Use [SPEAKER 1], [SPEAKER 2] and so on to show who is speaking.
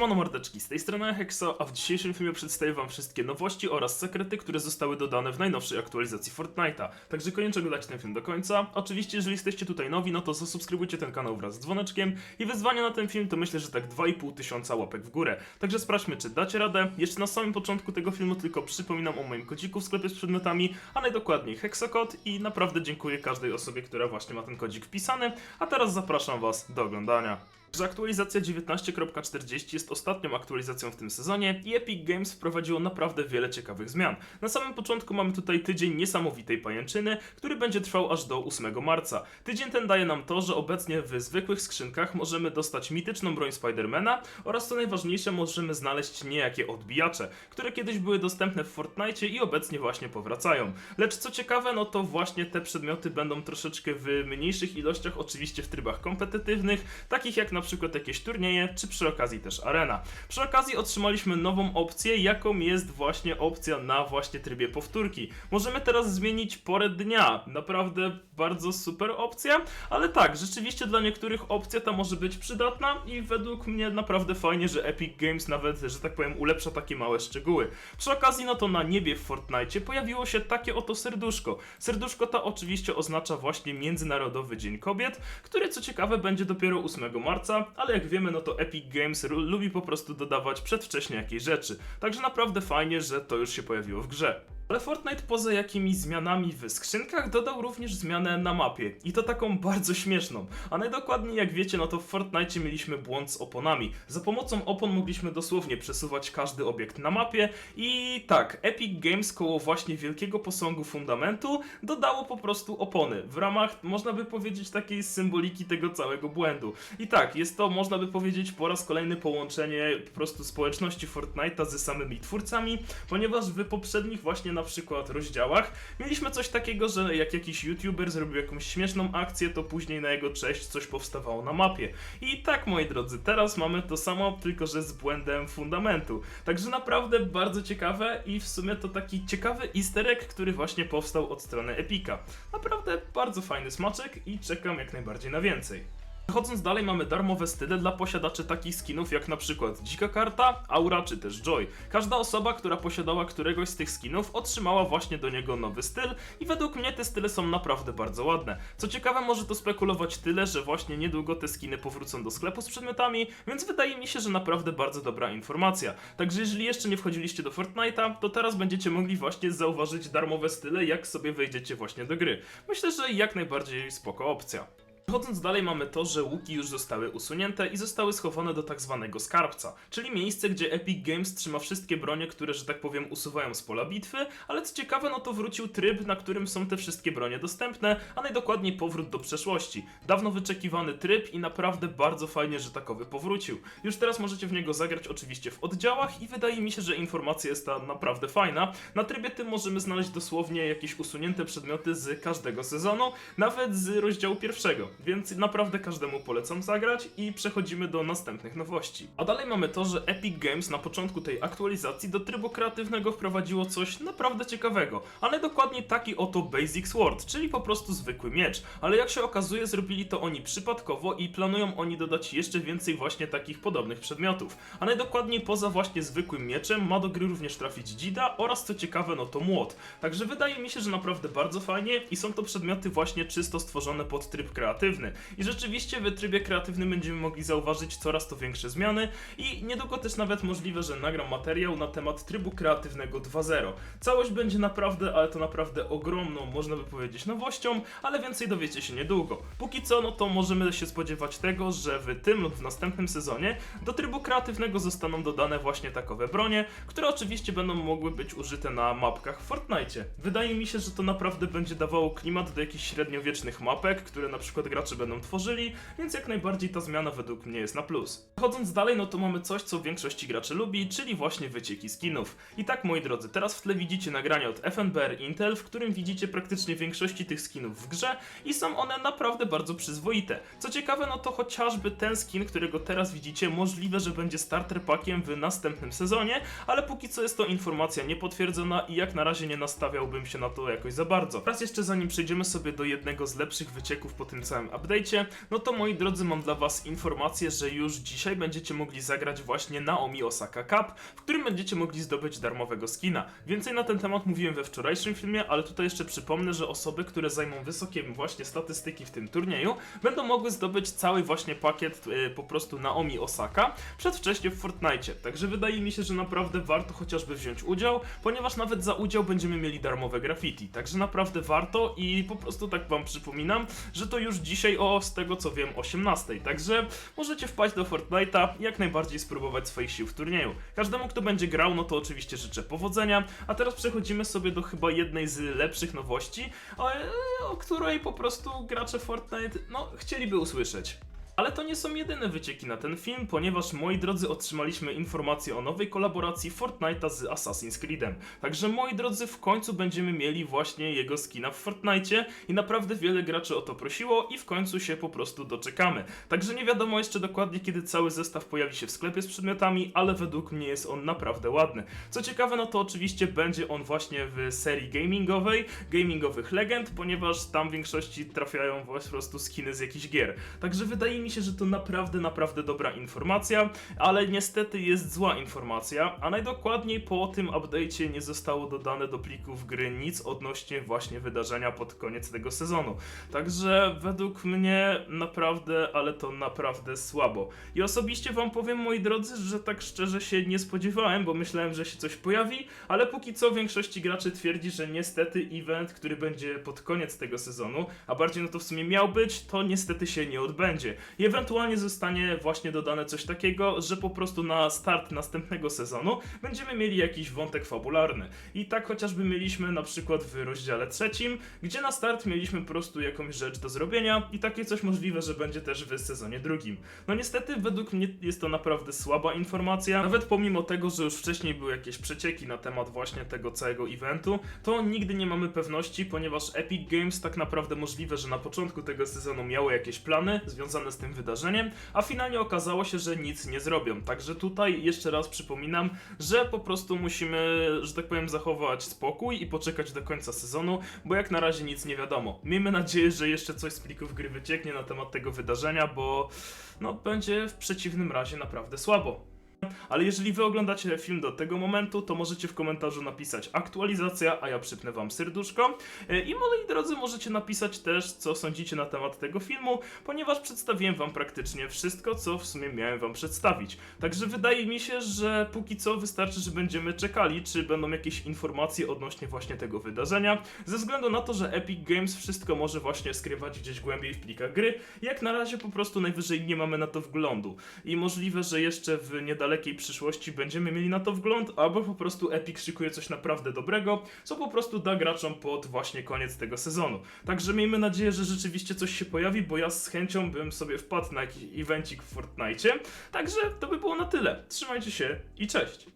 [SPEAKER 1] Mano mordeczki, z tej strony Hexa, a w dzisiejszym filmie przedstawię wam wszystkie nowości oraz sekrety, które zostały dodane w najnowszej aktualizacji Fortnite'a. Także koniecznie oglądajcie ten film do końca. Oczywiście, jeżeli jesteście tutaj nowi, no to zasubskrybujcie ten kanał wraz z dzwoneczkiem i wyzwanie na ten film to myślę, że tak 2,5 tysiąca łapek w górę. Także sprawdźmy, czy dacie radę. Jeszcze na samym początku tego filmu tylko przypominam o moim kodziku w sklepie z przedmiotami, a najdokładniej Hexakod i naprawdę dziękuję każdej osobie, która właśnie ma ten kodzik wpisany. A teraz zapraszam was do oglądania. Że aktualizacja 19.40 jest ostatnią aktualizacją w tym sezonie i Epic Games wprowadziło naprawdę wiele ciekawych zmian. Na samym początku mamy tutaj tydzień niesamowitej pajęczyny, który będzie trwał aż do 8 marca. Tydzień ten daje nam to, że obecnie w zwykłych skrzynkach możemy dostać mityczną broń Spidermana oraz co najważniejsze możemy znaleźć niejakie odbijacze, które kiedyś były dostępne w Fortnite i obecnie właśnie powracają. Lecz co ciekawe, no to właśnie te przedmioty będą troszeczkę w mniejszych ilościach, oczywiście w trybach kompetytywnych, takich jak na przykład jakieś turnieje, czy przy okazji też arena. Przy okazji otrzymaliśmy nową opcję, jaką jest właśnie opcja na właśnie trybie powtórki. Możemy teraz zmienić porę dnia. Naprawdę bardzo super opcja, ale tak, rzeczywiście dla niektórych opcja ta może być przydatna i według mnie naprawdę fajnie, że Epic Games nawet, że tak powiem, ulepsza takie małe szczegóły. Przy okazji, no to na niebie w Fortnite pojawiło się takie oto serduszko. Serduszko to oczywiście oznacza właśnie Międzynarodowy Dzień Kobiet, który co ciekawe będzie dopiero 8 marca, ale jak wiemy, no to Epic Games lubi po prostu dodawać przedwcześnie jakieś rzeczy. Także naprawdę fajnie, że to już się pojawiło w grze. Ale Fortnite poza jakimiś zmianami w skrzynkach dodał również zmianę na mapie i to taką bardzo śmieszną. A najdokładniej jak wiecie, no to w Fortnite mieliśmy błąd z oponami. Za pomocą opon mogliśmy dosłownie przesuwać każdy obiekt na mapie i tak, Epic Games koło właśnie wielkiego posągu fundamentu dodało po prostu opony w ramach, można by powiedzieć, takiej symboliki tego całego błędu. I tak, jest to, można by powiedzieć, po raz kolejny połączenie po prostu społeczności Fortnite'a ze samymi twórcami, ponieważ w poprzednich właśnie na przykład rozdziałach mieliśmy coś takiego, że jak jakiś youtuber zrobił jakąś śmieszną akcję, to później na jego cześć coś powstawało na mapie. I tak, moi drodzy, teraz mamy to samo, tylko że z błędem fundamentu. Także naprawdę bardzo ciekawe i w sumie to taki ciekawy easter egg, który właśnie powstał od strony Epika. Naprawdę bardzo fajny smaczek i czekam jak najbardziej na więcej. Przechodząc dalej mamy darmowe style dla posiadaczy takich skinów jak na przykład Dzika Karta, Aura czy też Joy. Każda osoba, która posiadała któregoś z tych skinów otrzymała właśnie do niego nowy styl i według mnie te style są naprawdę bardzo ładne. Co ciekawe może to spekulować tyle, że właśnie niedługo te skiny powrócą do sklepu z przedmiotami, więc wydaje mi się, że naprawdę bardzo dobra informacja. Także jeżeli jeszcze nie wchodziliście do Fortnite'a, to teraz będziecie mogli właśnie zauważyć darmowe style jak sobie wejdziecie właśnie do gry. Myślę, że jak najbardziej spoko opcja. Przechodząc dalej mamy to, że łuki już zostały usunięte i zostały schowane do tak zwanego skarbca, czyli miejsce, gdzie Epic Games trzyma wszystkie bronie, które, że tak powiem, usuwają z pola bitwy, ale co ciekawe, no to wrócił tryb, na którym są te wszystkie bronie dostępne, a najdokładniej powrót do przeszłości. Dawno wyczekiwany tryb i naprawdę bardzo fajnie, że takowy powrócił. Już teraz możecie w niego zagrać oczywiście w oddziałach i wydaje mi się, że informacja jest ta naprawdę fajna. Na trybie tym możemy znaleźć dosłownie jakieś usunięte przedmioty z każdego sezonu, nawet z rozdziału pierwszego więc naprawdę każdemu polecam zagrać i przechodzimy do następnych nowości. A dalej mamy to, że Epic Games na początku tej aktualizacji do trybu kreatywnego wprowadziło coś naprawdę ciekawego, ale dokładnie taki oto Basic Sword, czyli po prostu zwykły miecz. Ale jak się okazuje, zrobili to oni przypadkowo i planują oni dodać jeszcze więcej właśnie takich podobnych przedmiotów. A najdokładniej poza właśnie zwykłym mieczem ma do gry również trafić dzida oraz co ciekawe, no to młot. Także wydaje mi się, że naprawdę bardzo fajnie i są to przedmioty właśnie czysto stworzone pod tryb kreatywny. I rzeczywiście w trybie kreatywnym będziemy mogli zauważyć coraz to większe zmiany i niedługo też nawet możliwe, że nagram materiał na temat trybu kreatywnego 2.0. Całość będzie naprawdę, ale to naprawdę ogromną, można by powiedzieć, nowością, ale więcej dowiecie się niedługo. Póki co, no to możemy się spodziewać tego, że w tym lub w następnym sezonie do trybu kreatywnego zostaną dodane właśnie takowe bronie, które oczywiście będą mogły być użyte na mapkach w Fortnite. Wydaje mi się, że to naprawdę będzie dawało klimat do jakichś średniowiecznych mapek, które na przykład gracze będą tworzyli, więc jak najbardziej ta zmiana według mnie jest na plus. Chodząc dalej, no to mamy coś, co większość graczy lubi, czyli właśnie wycieki skinów. I tak, moi drodzy, teraz w tle widzicie nagranie od FNBR Intel, w którym widzicie praktycznie większości tych skinów w grze i są one naprawdę bardzo przyzwoite. Co ciekawe, no to chociażby ten skin, którego teraz widzicie, możliwe, że będzie starter packiem w następnym sezonie, ale póki co jest to informacja niepotwierdzona i jak na razie nie nastawiałbym się na to jakoś za bardzo. Teraz jeszcze zanim przejdziemy sobie do jednego z lepszych wycieków po tym całym całym update'cie, no to moi drodzy mam dla was informację, że już dzisiaj będziecie mogli zagrać właśnie Naomi Osaka Cup, w którym będziecie mogli zdobyć darmowego skina. Więcej na ten temat mówiłem we wczorajszym filmie, ale tutaj jeszcze przypomnę, że osoby, które zajmą wysokie właśnie statystyki w tym turnieju, będą mogły zdobyć cały właśnie pakiet y, po prostu Naomi Osaka przedwcześnie w Fortnite. Także wydaje mi się, że naprawdę warto chociażby wziąć udział, ponieważ nawet za udział będziemy mieli darmowe graffiti. Także naprawdę warto i po prostu tak wam przypominam, że to już dzisiaj o z tego co wiem 18. Także możecie wpaść do Fortnite'a jak najbardziej spróbować swoich sił w turnieju. Każdemu kto będzie grał, no to oczywiście życzę powodzenia. A teraz przechodzimy sobie do chyba jednej z lepszych nowości, o, o której po prostu gracze Fortnite no chcieliby usłyszeć. Ale to nie są jedyne wycieki na ten film, ponieważ moi drodzy otrzymaliśmy informację o nowej kolaboracji Fortnite'a z Assassin's Creedem. Także moi drodzy w końcu będziemy mieli właśnie jego skina w Fortnite'cie i naprawdę wiele graczy o to prosiło i w końcu się po prostu doczekamy. Także nie wiadomo jeszcze dokładnie kiedy cały zestaw pojawi się w sklepie z przedmiotami, ale według mnie jest on naprawdę ładny. Co ciekawe no to oczywiście będzie on właśnie w serii gamingowej, gamingowych legend, ponieważ tam w większości trafiają po prostu skiny z jakichś gier. Także wydaje mi się, że to naprawdę, naprawdę dobra informacja, ale niestety jest zła informacja, a najdokładniej po tym update'cie nie zostało dodane do plików gry nic odnośnie właśnie wydarzenia pod koniec tego sezonu. Także według mnie naprawdę, ale to naprawdę słabo. I osobiście wam powiem, moi drodzy, że tak szczerze się nie spodziewałem, bo myślałem, że się coś pojawi, ale póki co większości graczy twierdzi, że niestety event, który będzie pod koniec tego sezonu, a bardziej no to w sumie miał być, to niestety się nie odbędzie. I ewentualnie zostanie właśnie dodane coś takiego, że po prostu na start następnego sezonu będziemy mieli jakiś wątek fabularny. I tak chociażby mieliśmy na przykład w rozdziale trzecim, gdzie na start mieliśmy po prostu jakąś rzecz do zrobienia i takie coś możliwe, że będzie też w sezonie drugim. No niestety według mnie jest to naprawdę słaba informacja, nawet pomimo tego, że już wcześniej były jakieś przecieki na temat właśnie tego całego eventu, to nigdy nie mamy pewności, ponieważ Epic Games tak naprawdę możliwe, że na początku tego sezonu miało jakieś plany związane z tym wydarzeniem, a finalnie okazało się, że nic nie zrobią. Także tutaj jeszcze raz przypominam, że po prostu musimy, że tak powiem, zachować spokój i poczekać do końca sezonu, bo jak na razie nic nie wiadomo. Miejmy nadzieję, że jeszcze coś z plików gry wycieknie na temat tego wydarzenia, bo no będzie w przeciwnym razie naprawdę słabo. Ale jeżeli wy oglądacie film do tego momentu, to możecie w komentarzu napisać aktualizacja, a ja przypnę wam serduszko. E, I moi drodzy, możecie napisać też, co sądzicie na temat tego filmu, ponieważ przedstawiłem wam praktycznie wszystko, co w sumie miałem wam przedstawić. Także wydaje mi się, że póki co wystarczy, że będziemy czekali, czy będą jakieś informacje odnośnie właśnie tego wydarzenia, ze względu na to, że Epic Games wszystko może właśnie skrywać gdzieś głębiej w plikach gry. Jak na razie po prostu najwyżej nie mamy na to wglądu. I możliwe, że jeszcze w niedalekiej przyszłości będziemy mieli na to wgląd, albo po prostu Epic szykuje coś naprawdę dobrego, co po prostu da graczom pod właśnie koniec tego sezonu. Także miejmy nadzieję, że rzeczywiście coś się pojawi, bo ja z chęcią bym sobie wpadł na jakiś evencik w Fortnite. Także to by było na tyle. Trzymajcie się i cześć!